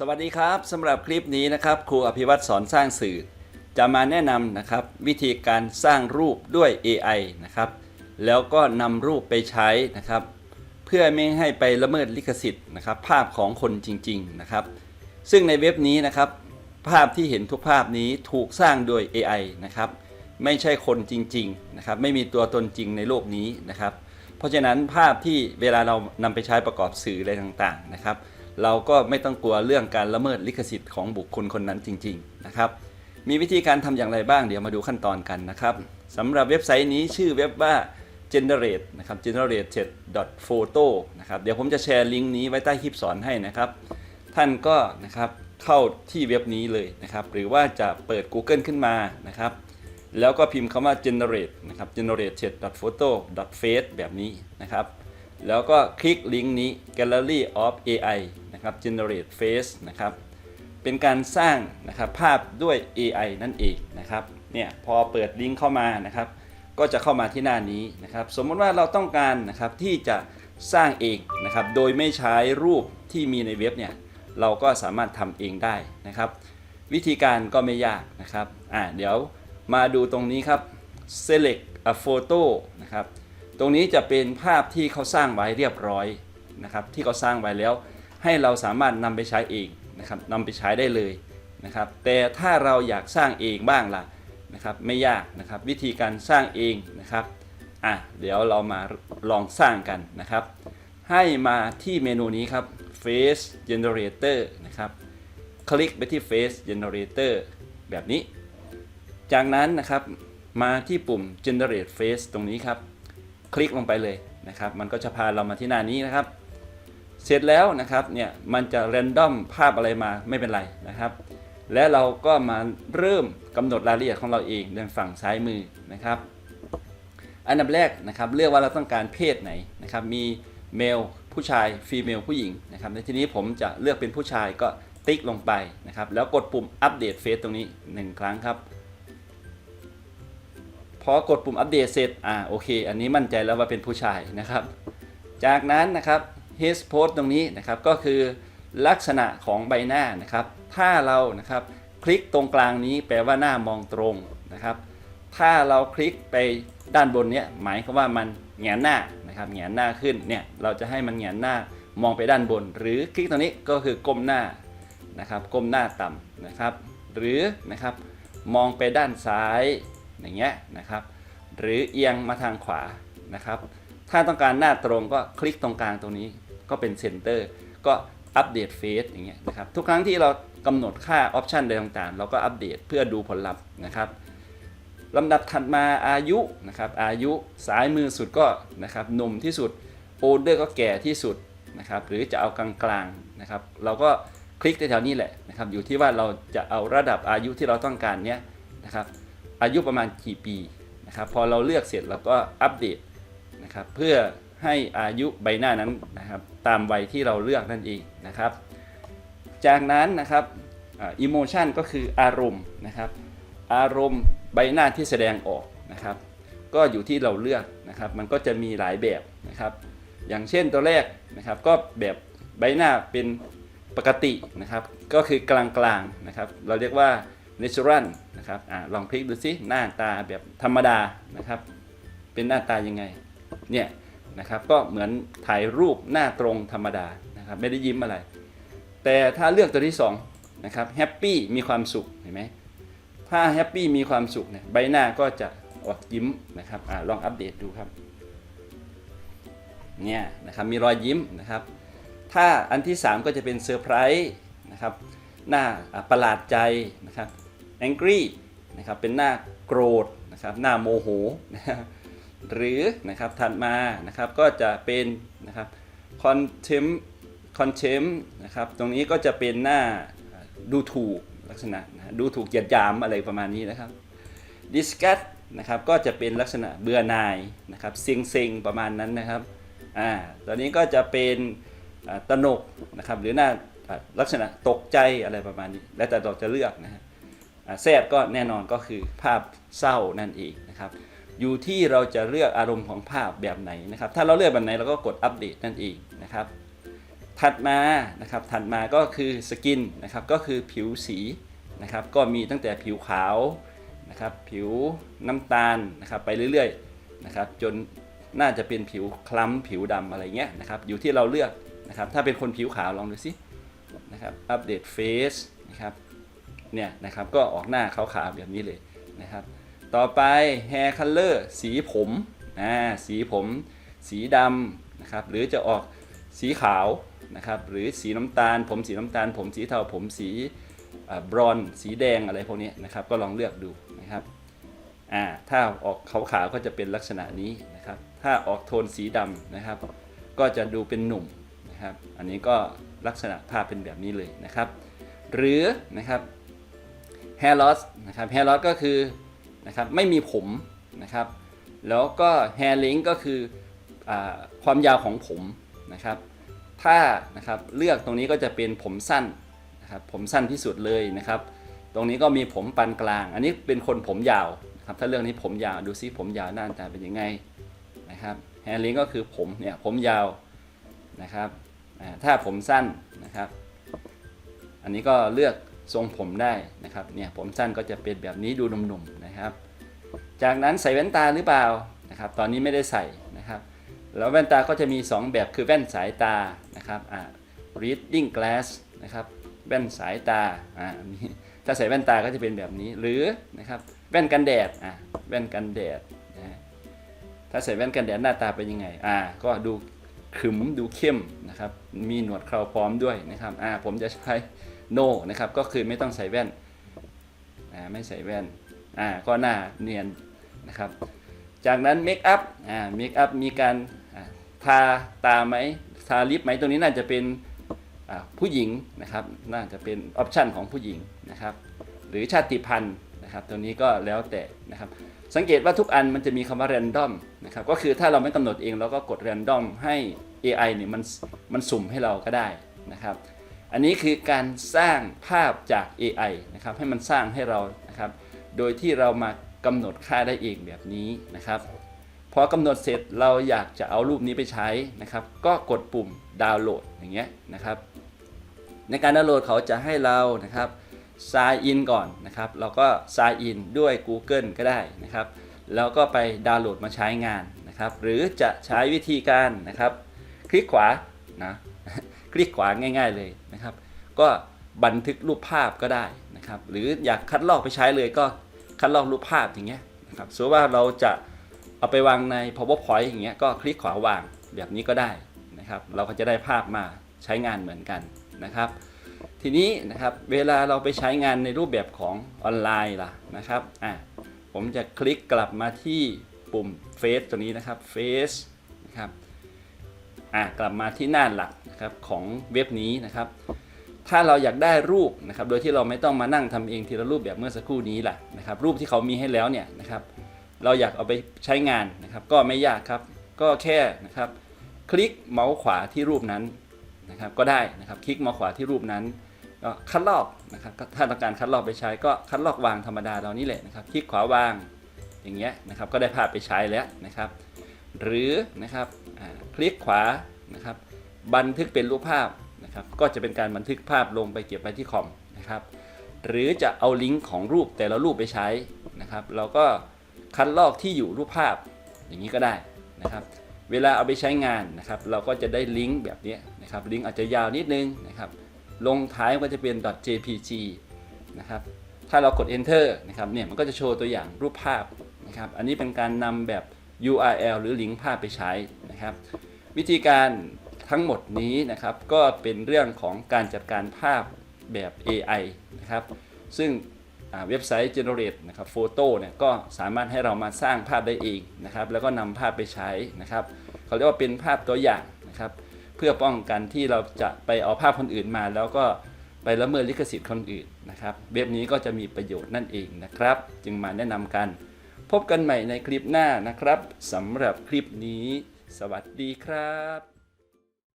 สวัสดีครับสำหรับคลิปนี้นะครับครูอภิวัตรสอนสร้างสื่อ จะมาแนะนำนะครับ วิธีการสร้างรูปด้วย AI นะครับ แล้วก็นำรูปไปใช้นะครับ เพื่อไม่ให้ไปละเมิดลิขสิทธิ์นะครับ ภาพของคนจริง ๆนะครับ ซึ่งในเว็บนี้นะครับ ภาพที่เห็นทุกภาพนี้ถูกสร้างโดย AI นะครับ ไม่ใช่คนจริง ๆ นะครับ ไม่มีตัวตนจริงในโลกนี้นะครับ เพราะฉะนั้นภาพที่เวลาเรานำไปใช้ประกอบสื่ออะไรต่างๆนะครับ เราก็ไม่ต้องกลัวเรื่องการละเมิดลิขสิทธิ์ของบุคคลคนนั้นจริง ๆ นะครับ มีวิธีการทำอย่างไรบ้างเดี๋ยวมาดูขั้นตอนกันนะครับสำหรับเว็บไซต์นี้ชื่อเว็บว่า generate นะครับ generate photo นะครับ เดี๋ยวผมจะแชร์ลิงก์นี้ไว้ใต้คลิปสอนให้นะครับ ท่านก็นะครับเข้าที่เว็บนี้เลยนะครับ หรือว่าจะเปิด Google ขึ้นมานะครับ แล้วก็พิมพ์คำว่า generate นะครับ generate photo face แบบนี้นะครับ แล้วก็คลิกลิงก์นี้ gallery of AI นะครับ generate face นะครับ เป็นการสร้างนะครับภาพด้วย AI นั่นเองนะครับ เนี่ยพอเปิดลิงก์เข้ามานะครับ ก็จะเข้ามาที่หน้านี้นะครับ สมมติว่าเราต้องการนะครับที่จะสร้างเองนะครับ โดยไม่ใช้รูปที่มีในเว็บเนี่ย เราก็สามารถทำเองได้นะครับ วิธีการก็ไม่ยากนะครับ อ่าเดี๋ยวมาดูตรงนี้ครับ select a photo นะครับ ตรงนี้จะเป็นภาพที่เขาสร้างไว้เรียบร้อยนะครับ ที่เขาสร้างไว้แล้ว ให้เราสามารถนำไปใช้เองนะครับนำไปใช้ได้เลยนะครับ แต่ถ้าเราอยากสร้างเองบ้างล่ะนะครับไม่ยากนะครับวิธีการสร้างเองนะครับอะเดี๋ยวเรามาลองสร้างกันนะครับ ให้มาที่เมนูนี้ครับ Face Generator นะครับ คลิกไปที่ Face Generator แบบนี้ จากนั้นนะครับมาที่ปุ่ม Generate Face ตรงนี้ครับ คลิกลงไปเลยนะครับ มันก็จะพาเรามาที่หน้านี้นะครับ เสร็จแล้วนะครับเนี่ยมันจะเรนดอมภาพอะไรมาไม่เป็นไรนะครับ และเราก็มาเริ่มกำหนดรายละเอียดของเราเองในฝั่งซ้ายมือนะครับ อันดับแรกนะครับเลือกว่าเราต้องการเพศไหนนะครับ มีเมลผู้ชายฟีเมลผู้หญิงนะครับในที่นี้ผมจะเลือกเป็นผู้ชายก็ติ๊กลงไปนะครับ แล้วกดปุ่มอัปเดตเฟซตรงนี้ 1 ครั้งครับพอกดปุ่มอัปเดตเสร็จอ่าโอเค อันนี้มั่นใจแล้วว่าเป็นผู้ชายนะครับ จากนั้นนะครับ his pose ตรงนี้นะครับก็คือลักษณะของใบหน้านะครับ ถ้าเรานะครับคลิกตรงกลางนี้แปลว่าหน้ามองตรงนะครับ ถ้าเราคลิกไปด้านบนเนี้ยหมายความว่ามันแหงนหน้านะครับแหงนหน้าขึ้นเนี่ยเราจะให้มันแหงนหน้ามองไปด้านบน หรือคลิกตรงนี้ก็คือก้มหน้านะครับก้มหน้าต่ำนะครับ หรือนะครับมองไปด้านซ้ายอย่างเงี้ยนะครับ หรือเอียงมาทางขวานะครับ ถ้าต้องการหน้าตรงก็คลิกตรงกลางตรงนี้ ก็เป็นเซนเตอร์ก็อัปเดตเฟซอย่างเงี้ยนะครับทุกครั้งที่เรากำหนดค่าออปชันใดต่างๆ เราก็อัปเดตเพื่อดูผลลัพธ์นะครับลำดับถัดมาอายุนะครับอายุสายมือสุดก็นะครับหนุ่มที่สุดโอเดอร์ก็แก่ที่สุดนะครับหรือจะเอากลางๆนะครับเราก็คลิกแถวๆนี้แหละนะครับอยู่ที่ว่าเราจะเอาระดับอายุที่เราต้องการเนี้ยนะครับอายุประมาณกี่ปีนะครับพอเราเลือกเสร็จเราก็อัปเดตนะครับเพื่อ ให้อายุใบหน้านั้นนะครับตามวัยที่เราเลือกนั่นเองนะครับ จากนั้นนะครับอิโมชันก็คืออารมณ์นะครับ อารมณ์ใบหน้าที่แสดงออกนะครับ ก็อยู่ที่เราเลือกนะครับ มันก็จะมีหลายแบบนะครับ อย่างเช่นตัวแรกนะครับก็แบบใบหน้าเป็นปกตินะครับ ก็คือกลางๆนะครับ เราเรียกว่า natural นะครับอลองคลิกดูสิหน้าตาแบบธรรมดานะครับ เป็นหน้าตายังไงเนี่ย นะครับ ก็เหมือนถ่ายรูปหน้าตรงธรรมดานะครับไม่ได้ยิ้มอะไร แต่ถ้าเลือกตัวที่2นะครับแฮปปี้มีความสุขเห็นไหมถ้าแฮปปี้มีความสุขเนี่ยใบหน้าก็จะออกยิ้มนะครับอลองอัปเดตดูครับเนี่ยนะครับมีรอยยิ้มนะครับ ถ้าอันที่ 3 ก็จะเป็นเซอร์ไพรส์นะครับหน้าประหลาดใจนะครับ angry นะครับเป็นหน้าโกรธนะครับหน้าโมโหนะครับ หรือนะครับถัดมานะครับก็จะเป็นนะครับคอนเทมคอนเทมนะครับตรงนี้ก็จะเป็นหน้าดูถูกลักษณะนะดูถูกเหยียดหยามอะไรประมาณนี้นะครับ disgust นะครับก็จะเป็นลักษณะเบื่อหน่ายนะครับเซ็งเซ็งประมาณนั้นนะครับอ่าตอนนี้ก็จะเป็นตนกนะครับหรือหน้าลักษณะตกใจอะไรประมาณนี้ แล้วแต่เราจะเลือกนะฮะแซดก็แน่นอนก็คือภาพเศร้านั่นเองนะครับ อยู่ที่เราจะเลือกอารมณ์ของภาพแบบไหนนะครับ ถ้าเราเลือกแบบไหนเราก็กดอัปเดตนั่นเองนะครับ ถัดมานะครับ ถัดมาก็คือสกินนะครับ ก็คือผิวสีนะครับ ก็มีตั้งแต่ผิวขาวนะครับ ผิวน้ำตาลนะครับ ไปเรื่อยๆนะครับ จนน่าจะเป็นผิวคล้ำผิวดำอะไรเงี้ยนะครับ อยู่ที่เราเลือกนะครับ ถ้าเป็นคนผิวขาวลองดูสินะครับ อัปเดตเฟซนะครับ เนี่ยนะครับ ก็ออกหน้าขาวๆแบบนี้เลยนะครับ ต่อไป hair color สีผมอ่าสีผมสีดำนะครับหรือจะออกสีขาวนะครับหรือสีน้ำตาล ผมสีน้ำตาล ผมสีเทาผมสีบรอนสีแดงอะไรพวกนี้นะครับก็ลองเลือกดูนะครับอ่าถ้าออกขาวๆก็จะเป็นลักษณะนี้นะครับถ้าออกโทนสีดำนะครับ ก็จะดูเป็นหนุ่มนะครับอันนี้ก็ลักษณะภาพเป็นแบบนี้เลยนะครับ หรือนะครับ hair loss นะครับ hair loss ก็คือ นะครับไม่มีผมนะครับแล้วก็ hair length ก็คืออความยาวของผมนะครับถ้านะครับเลือกตรงนี้ก็จะเป็นผมสั้นนะครับผมสั้นที่สุดเลยนะครับ ตรงนี้ก็มีผมปานกลาง อันนี้เป็นคนผมยาวนะครับถ้าเรื่องนี้ผมยาวดูซิผมยาวหน้าตาเป็นยังไงนะครับแฮร์ลิงก็คือผมเนี่ยผมยาวนะครับถ้าผมสั้นนะครับ อันนี้ก็เลือก ทรงผมได้นะครับเนี่ยผมสั้นก็จะเป็นแบบนี้ดูหนุ่มๆนะครับ จากนั้นใส่แว่นตาหรือเปล่านะครับ ตอนนี้ไม่ได้ใส่นะครับ แล้วแว่นตาก็จะมี 2 แบบคือแว่นสายตานะครับอ่า reading glass นะครับแว่นสายตาอ่าถ้าใส่แว่นตาก็จะเป็นแบบนี้หรือนะครับแว่นกันแดดอ่าแว่นกันแดดนะถ้าใส่แว่นกันแดดหน้าตาเป็นยังไงอ่าก็ดูขึมดูเข้มนะครับมีหนวดเคราพร้อมด้วยนะครับอ่าผมจะใช้ no นะครับ ก็คือไม่ต้องใส่แว่นอ่าไม่ใส่แว่นอ่าก็หน้าเนียนนะครับ จากนั้นเมคอัพอ่าเมคอัพมีการทาตาไหมทาลิปไหมตรงนี้น่าจะเป็นผู้หญิงนะครับ น่าจะเป็นออปชันของผู้หญิงนะครับ หรือชาติพันธุ์นะครับ ตัวนี้ก็แล้วแต่นะครับ สังเกตว่าทุกอันมันจะมีคำว่า random นะครับ ก็คือถ้าเราไม่กำหนดเองเราก็กด random ให้ AI เนี่ยมันมันสุ่มให้เราก็ได้นะครับ อันนี้คือการสร้างภาพจาก AI นะครับให้มันสร้างให้เรานะครับ โดยที่เรามากำหนดค่าได้เองแบบนี้นะครับพอกำหนดเสร็จเราอยากจะเอารูปนี้ไปใช้นะครับ ก็กดปุ่มดาวน์โหลดอย่างเงี้ยนะครับ ในการดาวน์โหลดเขาจะให้เรานะครับ sign in ก่อนนะครับ เราก็ sign in ด้วย Google ก็ได้นะครับ แล้วก็ไปดาวน์โหลดมาใช้งานนะครับ หรือจะใช้วิธีการนะครับ คลิกขวานะ ลิกขวาง่าย ๆเลยนะครับ ก็บันทึกรูปภาพก็ได้นะครับ หรืออยากคัดลอกไปใช้เลยก็คัดลอกรูปภาพอย่างเงี้ยนะครับสมมติว่าเราจะเอาไปวางใน powerpoint อย่างเงี้ยก็คลิกขวาวางแบบนี้ก็ได้นะครับ เราก็จะได้ภาพมาใช้งานเหมือนกันนะครับ ทีนี้นะครับเวลาเราไปใช้งานในรูปแบบของออนไลน์ล่ะนะครับอะผมจะคลิกกลับมาที่ปุ่ม Face ตัวนี้นะครับ Face นะครับ อะกลับมาที่หน้าหลักนะครับของเว็บนี้นะครับ ถ้าเราอยากได้รูปนะครับโดยที่เราไม่ต้องมานั่งทำเองทีละรูปแบบเมื่อสักครู่นี้แหละนะครับรูปที่เขามีให้แล้วเนี่ยนะครับเราอยากเอาไปใช้งานนะครับ ก็ไม่ยากครับ ก็แค่นะครับ คลิกเมาส์ขวาที่รูปนั้นนะครับ ก็ได้นะครับคลิกเมาส์ขวาที่รูปนั้นก็คัดลอกนะครับถ้าต้องการคัดลอกไปใช้ก็คัดลอกวางธรรมดาเรานี่แหละนะครับ คลิกขวาวางอย่างเงี้ยนะครับก็ได้ภาพไปใช้แล้วนะครับ หรือนะครับ คลิกขวานะครับบันทึกเป็นรูปภาพนะครับก็จะเป็นการบันทึกภาพลงไปเก็บไว้ที่คอมนะครับหรือจะเอาลิงก์ของรูปแต่ละรูปไปใช้นะครับเราก็คัดลอกที่อยู่รูปภาพอย่างนี้ก็ได้นะครับเวลาเอาไปใช้งานนะครับเราก็จะได้ลิงก์แบบนี้นะครับลิงก์อาจจะยาวนิดนึงนะครับลงท้ายก็จะเป็น .jpg นะครับถ้าเรากด enter นะครับเนี่ยมันก็จะโชว์ตัวอย่างรูปภาพนะครับอันนี้เป็นการนำแบบ URL หรือลิงก์ภาพไปใช้ นะครับ วิธีการทั้งหมดนี้นะครับ ก็เป็นเรื่องของการจัดการภาพแบบ AI นะครับ ซึ่งเว็บไซต์ Generate นะครับโฟโต้เนี่ยก็สามารถให้เรามาสร้างภาพได้เองนะครับ แล้วก็นำภาพไปใช้นะครับเขาเรียกว่าเป็นภาพตัวอย่างนะครับ เพื่อป้องกันที่เราจะไปเอาภาพคนอื่นมา แล้วก็ไปละเมิดลิขสิทธิ์คนอื่นนะครับ เว็บนี้ก็จะมีประโยชน์นั่นเองนะครับ จึงมาแนะนำกัน พบกันใหม่ในคลิปหน้านะครับสำหรับคลิปนี้ สวัสดีครับ